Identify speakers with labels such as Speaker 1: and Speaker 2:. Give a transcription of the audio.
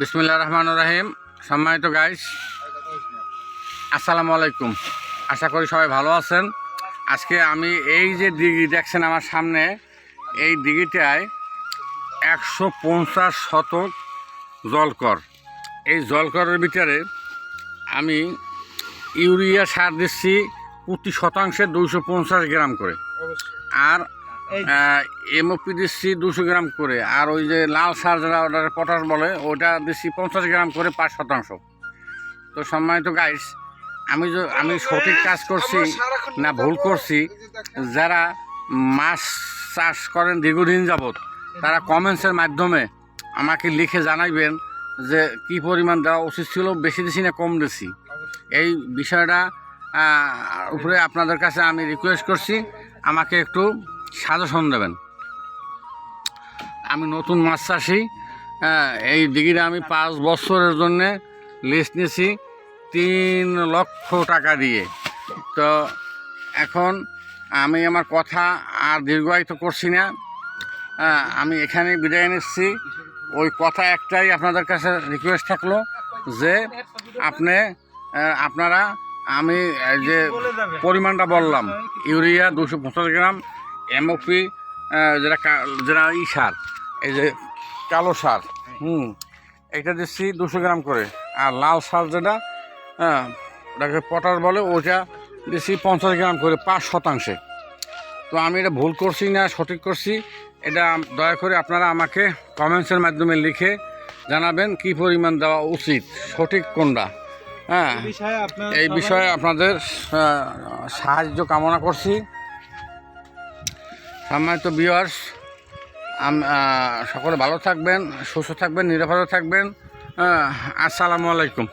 Speaker 1: বিসমুল্লাহ রহমান রাহিম। সম্মানিত গাইস আসসালামু আলাইকুম। আশা করি সবাই ভালো আছেন। আজকে আমি এই যে দিঘি দেখছেন আমার সামনে এই দিঘিটায় একশো পঞ্চাশ শতক জলকর। এই জলকরের ভিতরে আমি ইউরিয়া সার দিচ্ছি প্রতি শতাংশে দুইশো পঞ্চাশ গ্রাম করে। আর এমওপি দিচ্ছি দুশো গ্রাম করে। আর ওই যে লাল সার যেটা ওটা পটাশ বলে ওটা দিচ্ছি পঞ্চাশ গ্রাম করে পাঁচ শতাংশ। তো সম্মানিত গাইস আমি যে আমি সঠিক কাজ করছি না ভুল করছি যারা মাছ চাষ করেন দীর্ঘদিন যাবৎ তারা কমেন্টসের মাধ্যমে আমাকে লিখে জানাইবেন যে কি পরিমাণ দেওয়া উচিত ছিল বেশি দিছি না কম দিছি। এই বিষয়টা উপরে আপনাদের কাছে আমি রিকোয়েস্ট করছি আমাকে একটু সাজেশন দেবেন। আমি নতুন মাছ চাষি হ্যাঁ, এই ডিগ্রি আমি পাঁচ বছরের জন্য লিস্ট নিয়েছি তিন লক্ষ টাকা দিয়ে। তো এখন আমি আমার কথা আর দীর্ঘায়িত করছি না। হ্যাঁ, আমি এখানে বিদায় নিচ্ছি। ওই কথা একটাই আপনাদের কাছে রিকোয়েস্ট থাকল যে আপনি আপনারা আমি যে পরিমাণটা বললাম ইউরিয়া দুশো পঞ্চাশ গ্রাম এমওপি যেটা কা- যেটা ই সার এই যে কালো সার হুম এটা দিচ্ছি দুশো গ্রাম করে। আর লাল সার যেটা হ্যাঁ ওটাকে পটার বলে ওটা দিচ্ছি পঞ্চাশ গ্রাম করে পাঁচ শতাংশে। তো আমি এটা ভুল করছি না সঠিক করছি। এটা দয়া করে আপনারা আমাকে কমেন্টসের মাধ্যমে লিখে জানাবেন কি পরিমাণ দেওয়া উচিত সঠিক কোনটা হ্যাঁ। এই বিষয়ে আপনাদের সাহায্য কামনা করছি। সম্মানিত বিয়ার্স সকলে ভালো থাকবেন সুস্থ থাকবেন নিরাপদে থাকবেন। আসসালামু আলাইকুম।